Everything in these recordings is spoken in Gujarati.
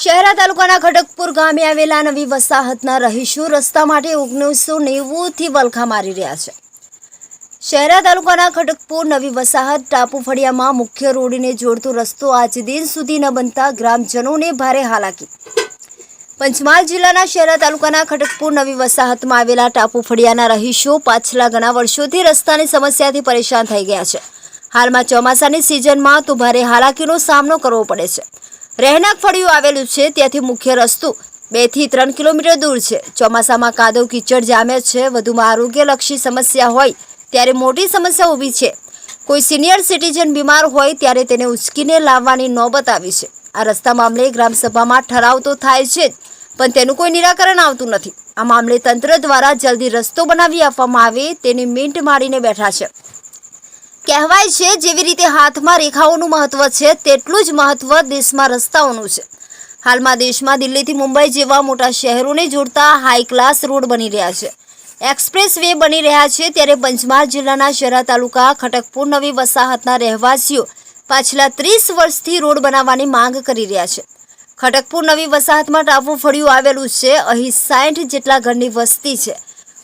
શહેરા તાલુકાના ખડકપુર ગામે આવેલા નવી વસાહતના રહીશો રસ્તા માટે ઓગણીસો નેવુંથી વલખા મારી રહ્યા છે. શહેરા તાલુકાના ખડકપુર નવી વસાહત ટાપુ ફળિયામાં મુખ્ય રોડને જોડતો રસ્તો આજ દિન સુધી ન બનતા ગ્રામજનોને ભારે હાલાકી. પંચમહાલ જિલ્લાના શહેરા તાલુકાના ખડકપુર નવી વસાહતમાં આવેલા ટાપુ ફળિયાના રહીશો પાછલા ઘણા વર્ષોથી રસ્તાની સમસ્યાથી પરેશાન થઈ ગયા છે. હાલમાં ચોમાસાની સિઝનમાં તો ભારે હાલાકીનો સામનો કરવો પડે છે. રહેણાંક ફળિયું આવેલું છે, ત્યાંથી મુખ્ય રસ્તો બેથી ત્રણ કિલોમીટર દૂર છે. ચોમાસામાં કાદવ કીચડ જામે છે, વધુમાં આરોગ્યલક્ષી સમસ્યા હોય ત્યારે મોટી સમસ્યા ઊભી છે. કોઈ સિનિયર સિટીઝન બીમાર હોય ત્યારે તેને ઉચકીને લાવવાની નોબત આવી છે. આ રસ્તા મામલે ગ્રામસભામાં ઠરાવ તો થાય છે જ, પણ તેનું કોઈ નિરાકરણ આવતું નથી. આ મામલે તંત્ર દ્વારા જલ્દી રસ્તો બનાવી આપવામાં આવે તેની મીંટ મારીને બેઠા છે. કહેવાય છે, જેવી રીતે હાથમાં રેખાઓનું મહત્વ છે, તેટલું જ મહત્વ દેશમાં રસ્તાઓનું છે. હાલમાં દેશમાં દિલ્હીથી મુંબઈ જેવા મોટા શહેરોને જોડતા હાઈ ક્લાસ રોડ બની રહ્યા છે. એક્સપ્રેસ વે બની રહ્યા છે, ત્યારે પંચમહાલ જિલ્લાના શહેરા તાલુકા ખટકપુર નવી વસાહતના રહેવાસીઓ પાછલા ત્રીસ વર્ષથી રોડ બનાવવાની માંગ કરી રહ્યા છે. ખટકપુર નવી વસાહતમાં ટાપુ ફળિયું આવેલું છે, અહીં સાઠ જેટલા ઘરની વસ્તી છે.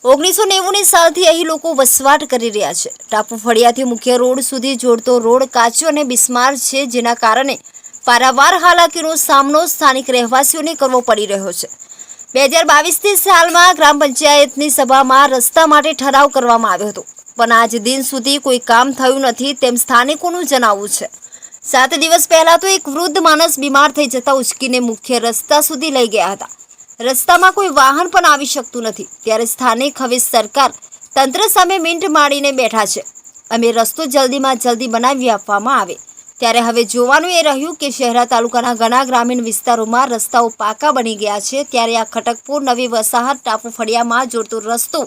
ઓગણીસો નેવુંની સાલથી અહીં લોકો વસવાટ કરી રહ્યા છે. ટાપુ ફળિયાથી મુખ્ય રોડ સુધી જોડતો રોડ કાચો અને બિસ્માર છે, જેના કારણે પારાવાર હાલાકીનો સામનો સ્થાનિક રહેવાસીઓને કરવો પડી રહ્યો છે. બે હજાર બાવીસની સાલમાં ગ્રામ પંચાયતની સભામાં રસ્તા માટે ઠરાવ કરવામાં આવ્યો હતો. પણ આજ દિન સુધી કોઈ કામ થયું નથી તેમ સ્થાનિકોનું જણાવવું છે. સાત દિવસ પહેલા તો એક વૃદ્ધ માણસ બીમાર થઈ જતા ઉચકીને મુખ્ય રસ્તા સુધી લઈ ગયા હતા. રસ્તામાં કોઈ વાહન પણ આવી શકતું નથી. ત્યારે સ્થાનિક હવે સરકાર તંત્ર સામે મિન્ટ માડીને બેઠા છે. અમે રસ્તો જલ્દીમાં જલ્દી બનાવી આપવામાં આવે. ત્યારે હવે જોવાનું એ રહ્યું કે શહેરા તાલુકાના ઘણા ગ્રામીણ વિસ્તારોમાં રસ્તાઓ પાકા બની ગયા છે. ત્યારે આ ખટકપુર નવી વસાહત ટાપુ ફળિયામાં જોડતો રસ્તો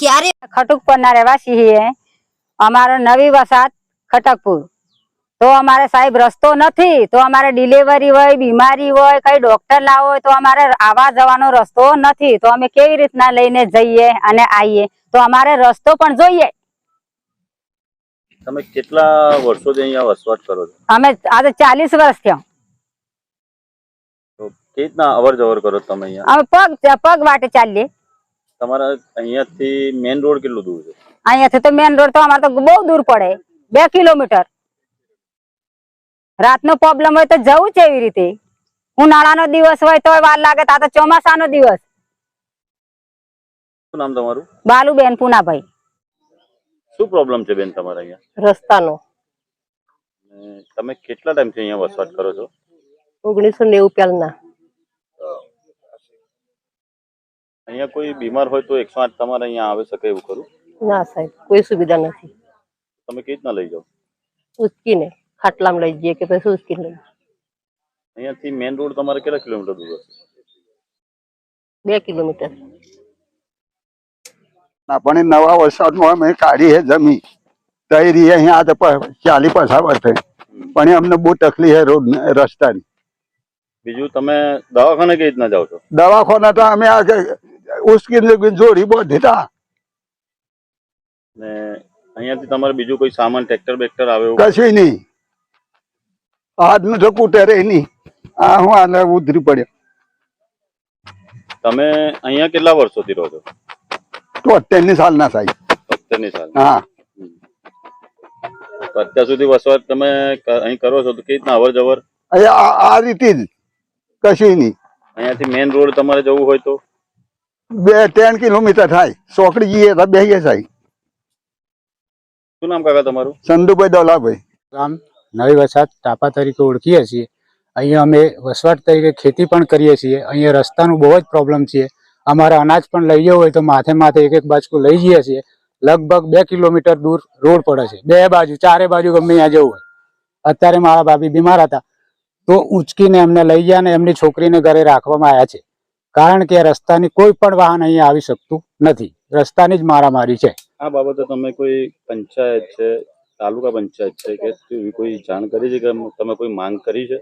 ક્યારે ખટકપુરના રહેવાસી અમારો નવી વસાહત ખટકપુર. તો અમારે સાહેબ રસ્તો નથી તો અમારે ડિલિવરી હોય બીમારી હોય કઈ ડોક્ટર લાવો હોય તો અમારે આવા જવાનો રસ્તો નથી. તો અમે કેવી રીતના લઈને જઈએ અને આવીએ તો અમારે રસ્તો પણ જોઈએ. તમે કેટલા વર્ષોથી અહીંયા વસવાટ કરો છો? અમે આજે ચાલીસ વર્ષ થયા. તો કેવી રીતના અવર જવર કરો તમે અહીંયા? અમે પગ પગ વાટે ચાલીએ. તમારા અહીંયાથી મેઇન રોડ કેટલું દૂર છે? અહીંયાથી તો મેન રોડ તો અમારે તો બહુ દૂર પડે. બે કિલોમીટર. રાતનો પ્રોબ્લેમ હોય તો જવું છે એવી રીતે. ઉનાળાનો દિવસ હોય તો વાર લાગે તો આ તો ચોમાસાનો દિવસ. શું નામ તમારું? બાલુબેન પુનાભાઈ. શું પ્રોબ્લેમ છે બેન તમારા અહીંયા? રસ્તાનો. તમે કેટલા ટાઈમથી અહીંયા વસવાટ કરો છો? ઓગણીસો નેવું પહેલના. અહીંયા કોઈ બીમાર હોય તો એકસો આઠ તમારે અહીંયા આવી શકે એવું ખરું? ના સાહેબ કોઈ સુવિધા નથી. તમે કેવી રીતના લઈ જાઓ? ઉચકીને. ખાટલામાં લઈ જઈએ કે પછી ઉચકીને લઈ. અહીંયાથી મેઇન રોડ તમારે કેટલા કિલોમીટર દૂર હશે? બે કિલોમીટર. ના પણ એ નવા વરસાદમાં અમે કાઢી હે જમી તઈ રહી અહીંયા આજે ચાલી પચાસ વર્ષે પણ એ અમને બહુ તકલીફ હે રોડ રસ્તાની. બીજું તમે દવાખાને કઈ રીતના જાઓ છો? દવાખાના તો અમે આ ઉશ્કેલ જોડી બહુ તા. ને અહીંયાથી તમારે બીજું કોઈ સામાન ટ્રેક્ટર બેક્ટર આવે એવું? કશું નહીં. આજનું તો કૂટરે નહીં આ હું આને ઉધરી પડ્યો. તમે અહીંયા કેટલા વર્ષોથી રહો છો? તો અત્યારની સાલ ના સાહેબ. સત્તરની સાલ. હા. અત્યાર સુધી વસવાટ તમે અહીં કરો છો તો કેવી રીતના અવર જવર આ- આ રીતે જ. કશું નહીં. અહીંયાથી મેઇન રોડ તમારે જવું હોય તો? બે ત્રણ કિલોમીટર થાય. સોકડી જઈએ તો બેસીએ સાહેબ. શું નામ કાકા તમારું? ચંદુભાઈ દોલાભાઈ. ગામ નવી વસાત ટાપા તરીકે ઓળખીએ છીએ. અહીંયા અમે વસવાટ તરીકે ખેતી પણ કરીએ છીએ. અહીંયા રસ્તાનું બહુ જ પ્રોબ્લેમ છે. અમારે અનાજ પણ લઈ જવું હોય તો માથે માથે એક એક બાજકું લઈ જઈએ છીએ. લગભગ બે કિલોમીટર દૂર રોડ પડે છે. બે બાજુ, ચારે બાજુ ગમે ત્યાં જવું હોય. અત્યારે મારા ભાભી બીમાર હતા. તો ઉંચકીને એમને લઈ ગયા ને એમની છોકરીને ઘરે રાખવામાં આવ્યા છે. કારણ કે રસ્તાની કોઈ પણ વાહન અહીંયા આવી શકતું નથી. રસ્તાની જ મારામારી છે. આ બાબતે તમે કોઈ પંચાયત છે તાલુકા પંચાયત છે કે કોઈ જાણ કરી છે કે તમે કોઈ માંગ કરી છે?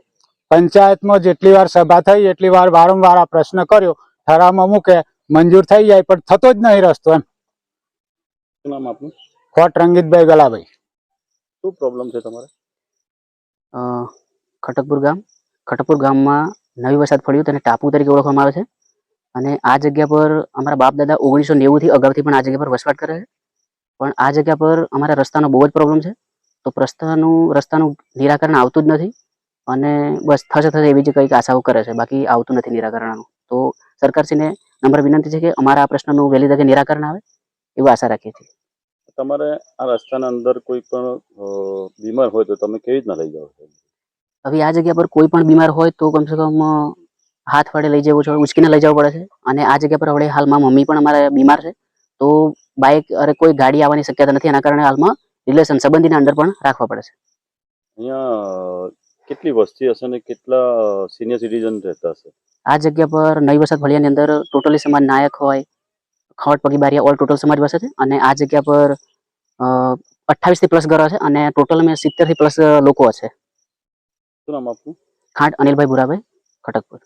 પંચાયતમાં જેટલી વાર સભા થઈ એટલી વાર વારંવાર આ પ્રશ્ન કર્યો. ઠરાવમાં મૂકે મંજૂર થઈ જાય પણ થતો જ નહીં રસ્તો એમ. શું નામ આપનું? ખોટ રંગીતભાઈ ગલાભાઈ. શું પ્રોબ્લેમ છે તમારે? અ, ખટકપુર ગામ. ખટકપુર ગામમાં નવી વરસાદ પડ્યું તેને ટાપુ તરીકે ઓળખવામાં આવે છે. અને આ જગ્યા પર અમારા બાપ દાદા ઓગણીસો નેવુંથી અગાઉથી પણ આ જગ્યા પર વસવાટ કરે છે. પણ આ જગ્યા પર અમારા રસ્તાનો બહુ જ પ્રોબ્લેમ છે. તો રસ્તાનું રસ્તાનું નિરાકરણ આવતું જ નથી અને બસ થશે થશે એવી જ કંઈક આશાઓ કરે છે. બાકી આવતું નથી નિરાકરણનું. તો સરકારશ્રીને નંબર વિનંતી છે કે અમારા આ પ્રશ્નનું વહેલી તકે નિરાકરણ આવે એવું આશા રાખીએ છીએ. તમારે આ રસ્તાના અંદર કોઈ પણ બીમાર હોય તો તમે કેવી રીતના લઈ જાઓ? છો હવે આ જગ્યા પર કોઈ પણ બીમાર હોય તો કમસે કમ હાથ વડે લઈ જવું છે ઉચકીને લઈ જવું પડે છે. અને આ જગ્યા પર હવે હાલમાં મમ્મી પણ અમારે બીમાર છે. તો બાઇક અરે કોઈ ગાડી આવવાની શક્યતા નથી એના કારણે હાલમાં રિલેશન સંબંધીના અંદર પણ રાખવા પડે છે. અહીંયા કેટલી વસ્તી હશે ને કેટલા સિનિયર સિટીઝન રહેતા હશે? આ જગ્યા પર નવી વસત ફળિયાની અંદર ટોટલી સમાજ નાયક હોય ખવટ પગી બારિયા ઓલ ટોટલ સમાજ વસે છે અને આ જગ્યા પર અઠ્ઠાવીસથી પ્લસ ઘરો છે અને ટોટલ મેં સિત્તેરથી પ્લસ લોકો છે. શું નામ આપનું? ખાંટ અનિલભાઈ ભુરાભાઈ ખટકપુર